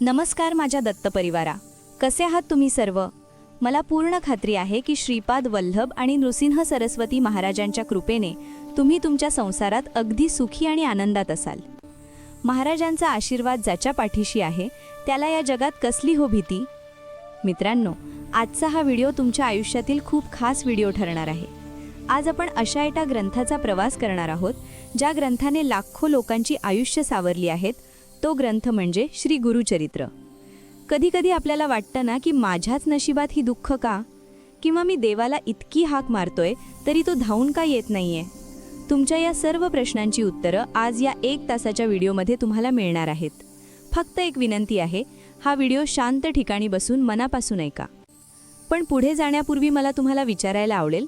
नमस्कार माझ्या दत्त परिवारा कसे आहात तुम्ही सर्व? मला पूर्ण खात्री आहे की श्रीपाद वल्लभ आणि नृसिंह सरस्वती महाराजांच्या कृपेने तुम्ही तुमच्या संसारात अगदी सुखी आणि आनंदात असाल. महाराजांचा आशीर्वाद ज्याच्या पाठीशी आहे त्याला या जगात कसली हो भीती? मित्रांनो आजचा हा व्हिडिओ तुमच्या आयुष्यातील खूप खास व्हिडिओ ठरणार आहे. आज आपण अशा एका ग्रंथाचा प्रवास करणार आहोत ज्या ग्रंथाने लाखो लोकांची आयुष्य सावरली आहेत तो ग्रंथ म्हणजे श्री गुरुचरित्र. कधीकधी आपल्याला वाटतं ना की माझ्याच नशिबात ही दुःख का? किंवा मी देवाला इतकी हाक मारतोय तरी तो धावून का येत नाहीये? तुमच्या या सर्व प्रश्नांची उत्तरं आज या एक तासाच्या व्हिडिओमध्ये तुम्हाला मिळणार आहेत. फक्त एक विनंती आहे हा व्हिडिओ शांत ठिकाणी बसून मनापासून ऐका. पण पुढे जाण्यापूर्वी मला तुम्हाला विचारायला आवडेल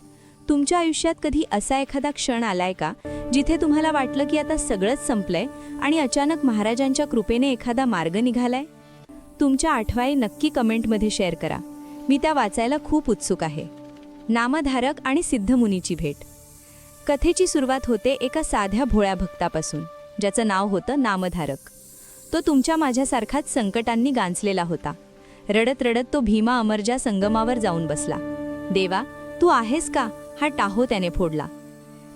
तुमच्या आयुष्यात कधी असा एखादा क्षण आलाय का जिथे तुम्हाला वाटलं की आता सगळंच संपलंय आणि अचानक महाराजांच्या कृपेने एखादा मार्ग निघालाय? तुमच्या आठवाई नक्की कमेंटमध्ये शेअर करा. मी त्या वाचायला खूप उत्सुक आहे. नामधारक आणि सिद्धमुनीची भेट. कथेची सुरुवात होते एका साध्या भोळ्या भक्तापासून ज्याचं नाव होतं नामधारक. तो तुमच्या माझ्यासारखाच संकटांनी गांचलेला होता. रडत रडत तो भीमा अमरजा संगमावर जाऊन बसला. देवा तू आहेस का? हा टाहो त्याने फोडला.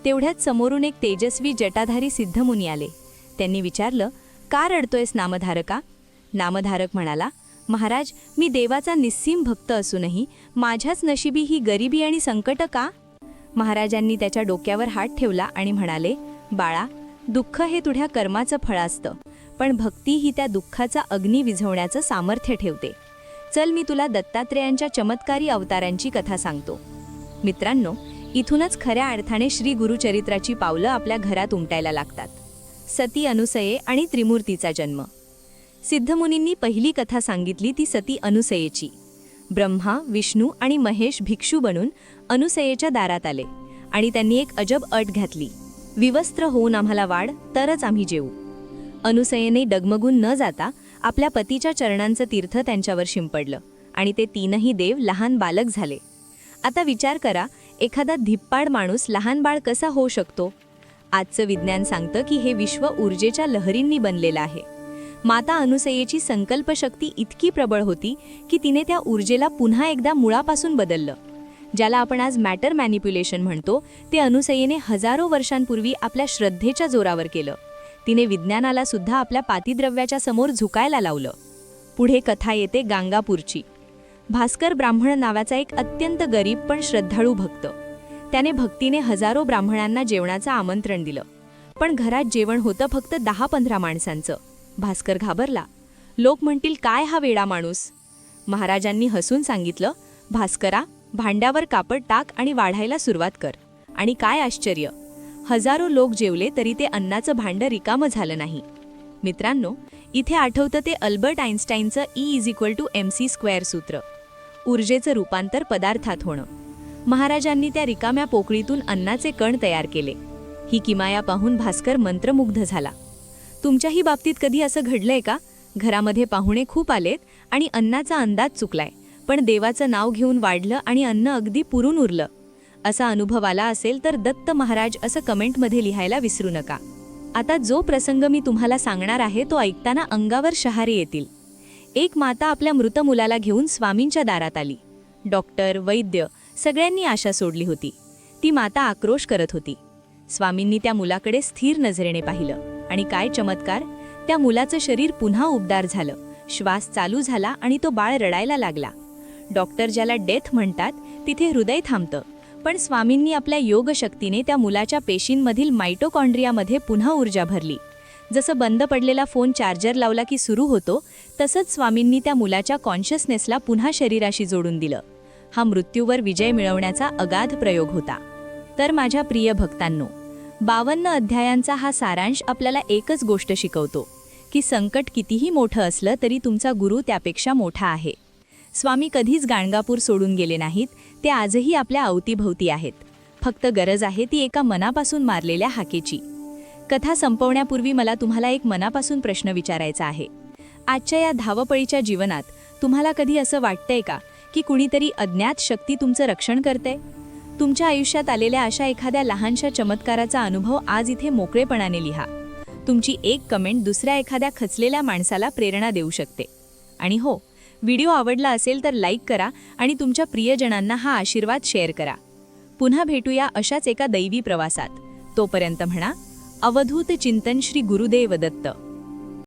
तेवढ्यात समोरून एक तेजस्वी जटाधारी सिद्धमुनी आले. त्यांनी विचारलं का रडतोयस नामधारका? नामधारक म्हणाला महाराज मी देवाचा निस्सीम भक्त असूनही माझ्याच नशिबी ही गरिबी आणि संकट का? महाराजांनी त्याच्या डोक्यावर हात ठेवला आणि म्हणाले बाळा दुःख हे तुझ्या कर्माचं फळ असतं पण भक्ती ही त्या दुःखाचा अग्नी विझवण्याचं सामर्थ्य ठेवते. चल मी तुला दत्तात्रेयांच्या चमत्कारी अवतारांची कथा सांगतो. मित्रांनो इथूनच खऱ्या अर्थाने श्री गुरुचरित्राची पावलं आपल्या घरात उमटायला लागतात. सती अनुसये आणि त्रिमूर्तीचा जन्म. सिद्धमुनींनी पहिली कथा सांगितली ती सती अनुसयेची. ब्रह्मा विष्णू आणि महेश भिक्षू बनून अनुसयेच्या दारात आले आणि त्यांनी एक अजब अट घातली. विवस्त्र होऊन आम्हाला वाढ तरच आम्ही जेऊ. अनुसयेने डगमगून न जाता आपल्या पतीच्या चरणांचं तीर्थ त्यांच्यावर शिंपडलं आणि ते तीनही देव लहान बालक झाले. आता विचार करा एखादा धिप्पाड माणूस लहान बाळ कसा होऊ शकतो? आजचं विज्ञान सांगतं की हे विश्व ऊर्जेच्या लहरींनी बनलेलं आहे. माता अनुसयेची संकल्पशक्ती इतकी प्रबळ होती की तिने त्या ऊर्जेला पुन्हा एकदा मुळापासून बदललं. ज्याला आपण आज मॅटर मॅनिप्युलेशन म्हणतो ते अनुसयेने हजारो वर्षांपूर्वी आपल्या श्रद्धेच्या जोरावर केलं. तिने विज्ञानाला सुद्धा आपल्या पातिद्रव्याच्या समोर झुकायला लावलं. पुढे कथा येते गांगापूरची. भास्कर ब्राह्मण नावाचा एक अत्यंत गरीब पण श्रद्धाळू भक्त. त्याने भक्तीने हजारो ब्राह्मणांना जेवणाचं आमंत्रण दिलं. पण घरात जेवण होतं फक्त दहा पंधरा माणसांचं. भास्कर घाबरला. लोक म्हणतील काय हा वेडा माणूस? महाराजांनी हसून सांगितलं भास्करा भांड्यावर कापड टाक आणि वाढायला सुरुवात कर. आणि काय आश्चर्य. हजारो लोक जेवले तरी ते अन्नाचं भांडं रिकामं झालं नाही. मित्रांनो इथे आठवतं ते Albert आईन्स्टाईनचं E is equal to M C square सूत्र. ऊर्जेचं रूपांतर पदार्थात होणं. महाराजांनी त्या रिकाम्या पोकळीतून अन्नाचे कण तयार केले. ही किमाया पाहून भास्कर मंत्रमुग्ध झाला. तुमच्याही बाबतीत कधी असं घडलंय का? घरामध्ये पाहुणे खूप आलेत आणि अन्नाचा अंदाज चुकलाय पण देवाचं नाव घेऊन वाढलं आणि अन्न अगदी पुरून उरलं. असा अनुभव आला असेल तर दत्त महाराज असं कमेंटमध्ये लिहायला विसरू नका. आता जो प्रसंग मी तुम्हाला सांगणार आहे तो ऐकताना अंगावर शहारे येतील. एक माता आपल्या मृत मुलाला घेऊन स्वामींच्या दारात आली. डॉक्टर वैद्य सगळ्यांनी आशा सोडली होती. ती माता आक्रोश करत होती. स्वामींनी त्या मुलाकडे स्थिर नजरेने पाहिलं आणि काय चमत्कार त्या मुलाचं शरीर पुन्हा उबदार झालं. श्वास चालू झाला आणि तो बाळ रडायला लागला. डॉक्टर ज्याला डेथ म्हणतात तिथे हृदय थांबतं. पण स्वामींनी आपल्या योगशक्तीने त्या मुलाच्या पेशींमधील मायटोकॉन्ड्रियामध्ये पुन्हा ऊर्जा भरली. जसं बंद पडलेला फोन चार्जर लावला की सुरू होतो तसंच स्वामींनी त्या मुलाच्या कॉन्शियसनेसला पुन्हा शरीराशी जोडून दिलं. हा मृत्यूवर विजय मिळवण्याचा अगाध प्रयोग होता. तर माझ्या प्रिय भक्तांनो बावन्न अध्यायांचा हा सारांश आपल्याला एकच गोष्ट शिकवतो की संकट कितीही मोठं असलं तरी तुमचा गुरु त्यापेक्षा मोठा आहे. स्वामी कधीच गाणगापूर सोडून गेले नाहीत ते आजही आपल्या अवतीभवती आहेत. फक्त गरज आहे ती एका मनापासून मारलेल्या हाकेची. कथा संपवण्यापूर्वी मला तुम्हाला एक मनापासून प्रश्न विचारायचा आहे. आजच्या या धावपळीच्या जीवनात तुम्हाला कधी असं वाटतंय का की कुणीतरी अज्ञात शक्ती तुमचं रक्षण करते तुमच्या आयुष्यात आलेल्या अशा एखाद्या लहानशा चमत्काराचा अनुभव आज इथे मोकळेपणाने लिहा. तुमची एक कमेंट दुसऱ्या एखाद्या खचलेल्या माणसाला प्रेरणा देऊ शकते. आणि हो व्हिडिओ आवडला असेल तर लाईक करा आणि तुमच्या प्रियजनांना हा आशीर्वाद शेअर करा. पुन्हा भेटूया अशाच एका दैवी प्रवासात. तोपर्यंत म्हणा अवधूत चिंतन श्री गुरुदेव दत्त.